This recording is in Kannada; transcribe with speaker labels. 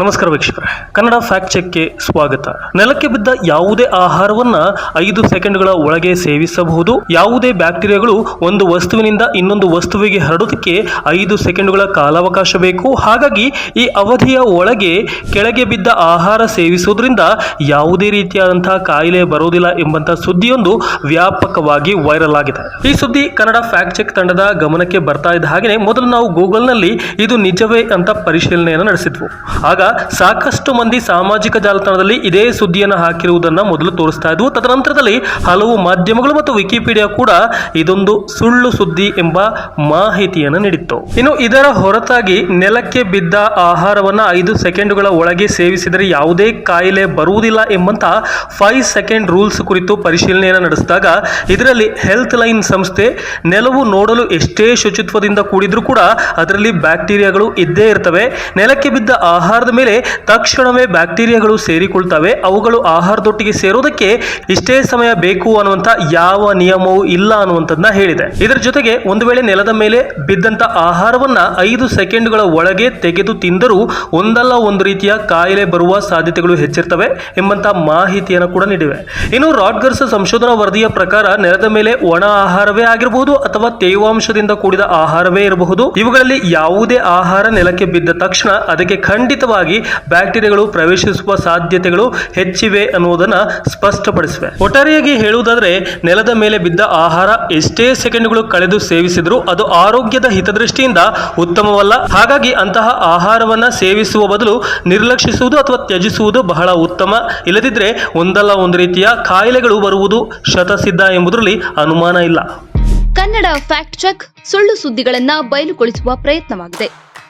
Speaker 1: ನಮಸ್ಕಾರ ವೀಕ್ಷಕರೇ. ಕನ್ನಡ ಫ್ಯಾಕ್ಟ್ ಚೆಕ್ಗೆ ಸ್ವಾಗತ. ನೆಲಕ್ಕೆ ಬಿದ್ದ ಯಾವುದೇ ಆಹಾರವನ್ನ ಐದು ಸೆಕೆಂಡ್ಗಳ ಒಳಗೆ ಸೇವಿಸಬಹುದು. ಯಾವುದೇ ಬ್ಯಾಕ್ಟೀರಿಯಾಗಳು ಒಂದು ವಸ್ತುವಿನಿಂದ ಇನ್ನೊಂದು ವಸ್ತುವಿಗೆ ಹರಡೋದಕ್ಕೆ ಐದು ಸೆಕೆಂಡ್ಗಳ ಕಾಲಾವಕಾಶ ಬೇಕು. ಹಾಗಾಗಿ ಈ ಅವಧಿಯ ಒಳಗೆ ಕೆಳಗೆ ಬಿದ್ದ ಆಹಾರ ಸೇವಿಸುವುದರಿಂದ ಯಾವುದೇ ರೀತಿಯಾದಂತಹ ಕಾಯಿಲೆ ಬರೋದಿಲ್ಲ ಎಂಬಂತಹ ಸುದ್ದಿಯೊಂದು ವ್ಯಾಪಕವಾಗಿ ವೈರಲ್ ಆಗಿದೆ. ಈ ಸುದ್ದಿ ಕನ್ನಡ ಫ್ಯಾಕ್ಟ್ ಚೆಕ್ ತಂಡದ ಗಮನಕ್ಕೆ ಬರ್ತಾ ಇದ್ದ ಹಾಗೆಯೇ ಮೊದಲು ನಾವು ಗೂಗಲ್ನಲ್ಲಿ ಇದು ನಿಜವೇ ಅಂತ ಪರಿಶೀಲನೆಯನ್ನು ನಡೆಸಿದ್ವು. ಆಗ ಸಾಕಷ್ಟು ಮಂದಿ ಸಾಮಾಜಿಕ ಜಾಲತಾಣದಲ್ಲಿ ಇದೇ ಸುದ್ದಿಯನ್ನು ಹಾಕಿರುವುದನ್ನು ಮೊದಲು ತೋರಿಸ್ತಾ ಇದ್ವು. ತದನಂತರದಲ್ಲಿ ಹಲವು ಮಾಧ್ಯಮಗಳು ಮತ್ತು ವಿಕಿಪೀಡಿಯಾ ಕೂಡ ಇದೊಂದು ಸುಳ್ಳು ಸುದ್ದಿ ಎಂಬ ಮಾಹಿತಿಯನ್ನು ನೀಡಿತ್ತು. ಇನ್ನು ಇದರ ಹೊರತಾಗಿ ನೆಲಕ್ಕೆ ಬಿದ್ದ ಆಹಾರವನ್ನು ಐದು ಸೆಕೆಂಡುಗಳ ಒಳಗೆ ಸೇವಿಸಿದರೆ ಯಾವುದೇ ಕಾಯಿಲೆ ಬರುವುದಿಲ್ಲ ಎಂಬಂತಹ ಫೈವ್ ಸೆಕೆಂಡ್ ರೂಲ್ಸ್ ಕುರಿತು ಪರಿಶೀಲನೆಯನ್ನು ನಡೆಸಿದಾಗ ಇದರಲ್ಲಿ ಹೆಲ್ತ್ ಲೈನ್ ಸಂಸ್ಥೆ ನೆಲವು ನೋಡಲು ಎಷ್ಟೇ ಶುಚಿತ್ವದಿಂದ ಕೂಡಿದ್ರೂ ಕೂಡ ಅದರಲ್ಲಿ ಬ್ಯಾಕ್ಟೀರಿಯಾಗಳು ಇದ್ದೇ ಇರ್ತವೆ. ನೆಲಕ್ಕೆ ಬಿದ್ದ ಆಹಾರದ ಮೇಲೆ ತಕ್ಷಣವೇ ಬ್ಯಾಕ್ಟೀರಿಯಾಗಳು ಸೇರಿಕೊಳ್ತವೆ. ಅವುಗಳು ಆಹಾರದೊಟ್ಟಿಗೆ ಸೇರೋದಕ್ಕೆ ಇಷ್ಟೇ ಸಮಯ ಬೇಕು ಅನ್ನುವಂಥ ಯಾವ ನಿಯಮವೂ ಇಲ್ಲ ಅನ್ನುವಂಥದ್ದನ್ನ ಹೇಳಿದೆ. ಇದರ ಜೊತೆಗೆ ಒಂದು ವೇಳೆ ನೆಲದ ಮೇಲೆ ಬಿದ್ದಂತ ಆಹಾರವನ್ನ ಐದು ಸೆಕೆಂಡ್ಗಳ ಒಳಗೆ ತೆಗೆದು ತಿಂದರೂ ಒಂದಲ್ಲ ಒಂದು ರೀತಿಯ ಕಾಯಿಲೆ ಬರುವ ಸಾಧ್ಯತೆಗಳು ಹೆಚ್ಚಿರ್ತವೆ ಎಂಬಂತ ಮಾಹಿತಿಯನ್ನು ಕೂಡ ನೀಡಿವೆ. ಇನ್ನು ರಾಡ್ಗರ್ಸ್ ಸಂಶೋಧನಾ ವರದಿಯ ಪ್ರಕಾರ ನೆಲದ ಮೇಲೆ ಒಣ ಆಹಾರವೇ ಆಗಿರಬಹುದು ಅಥವಾ ತೇವಾಂಶದಿಂದ ಕೂಡಿದ ಆಹಾರವೇ ಇರಬಹುದು. ಇವುಗಳಲ್ಲಿ ಯಾವುದೇ ಆಹಾರ ನೆಲಕ್ಕೆ ಬಿದ್ದ ತಕ್ಷಣ ಅದಕ್ಕೆ ಖಂಡಿತವಾಗಿ ಬ್ಯಾಕ್ಟೀರಿಯಾಗಳು ಪ್ರವೇಶಿಸುವ ಸಾಧ್ಯತೆಗಳು ಹೆಚ್ಚಿವೆ ಅನ್ನುವುದನ್ನ ಸ್ಪಷ್ಟಪಡಿಸಿವೆ. ಒಟ್ಟಾರೆಯಾಗಿ ಹೇಳುವುದಾದ್ರೆ, ನೆಲದ ಮೇಲೆ ಬಿದ್ದ ಆಹಾರ ಎಷ್ಟೇ ಸೆಕೆಂಡ್ಗಳು ಕಳೆದು ಸೇವಿಸಿದರೂ ಅದು ಆರೋಗ್ಯದ ಹಿತದೃಷ್ಟಿಯಿಂದ ಉತ್ತಮವಲ್ಲ. ಹಾಗಾಗಿ ಅಂತಹ ಆಹಾರವನ್ನ ಸೇವಿಸುವ ಬದಲು ನಿರ್ಲಕ್ಷಿಸುವುದು ಅಥವಾ ತ್ಯಜಿಸುವುದು ಬಹಳ ಉತ್ತಮ. ಇಲ್ಲದಿದ್ದರೆ ಒಂದಲ್ಲ ಒಂದು ರೀತಿಯ ಕಾಯಿಲೆಗಳು ಬರುವುದು ಶತಸಿದ್ಧ ಎಂಬುದರಲ್ಲಿ ಅನುಮಾನ ಇಲ್ಲ.
Speaker 2: ಕನ್ನಡ ಫ್ಯಾಕ್ಟ್ ಚೆಕ್ ಸುಳ್ಳು ಸುದ್ದಿಗಳನ್ನ ಬಯಲುಗೊಳಿಸುವ ಪ್ರಯತ್ನವಾಗಿದೆ.